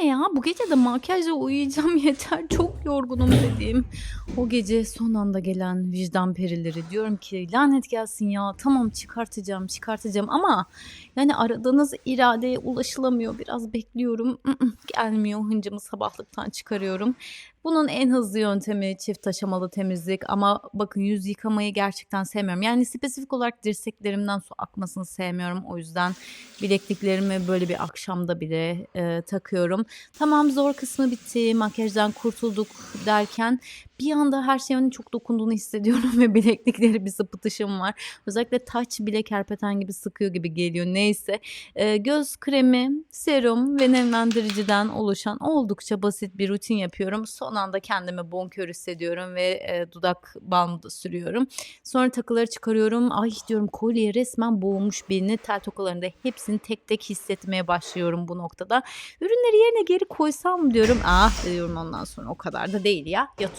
ne ya? Bu gece de makyajla uyuyacağım yeter. Çok yorgunum dediğim. O gece son anda gelen vicdan perileri. Diyorum ki lanet gelsin ya. Tamam çıkartacağım çıkartacağım ama yani aradığınız iradeye ulaşılamıyor. Biraz bekliyorum. Gelmiyor. Hıncımı sabahlıktan çıkarıyorum. Bunun en hızlı yöntemi çift aşamalı temizlik ama bakın yüz yıkamayı gerçekten sevmiyorum. Yani spesifik olarak dirseklerimden su akmasını sevmiyorum. O yüzden bilekliklerimi böyle bir akşamda bile e, takıyorum. Tamam zor kısmı bitti, makyajdan kurtulduk derken bir anda her şeyin çok dokunduğunu hissediyorum ve bileklikleri bir zıpıtışım var. Özellikle taç bile kerpeten gibi sıkıyor gibi geliyor neyse. E, göz kremi, serum ve nemlendiriciden oluşan oldukça basit bir rutin yapıyorum. Son anda kendimi bonkör hissediyorum ve e, dudak bandı sürüyorum. Sonra takıları çıkarıyorum. Ay diyorum kolye resmen boğmuş beni. Tel tokalarında hepsini tek tek hissetmeye başlıyorum bu noktada. Ürünleri yerine geri koysam diyorum. Ah diyorum ondan sonra o kadar da değil ya yat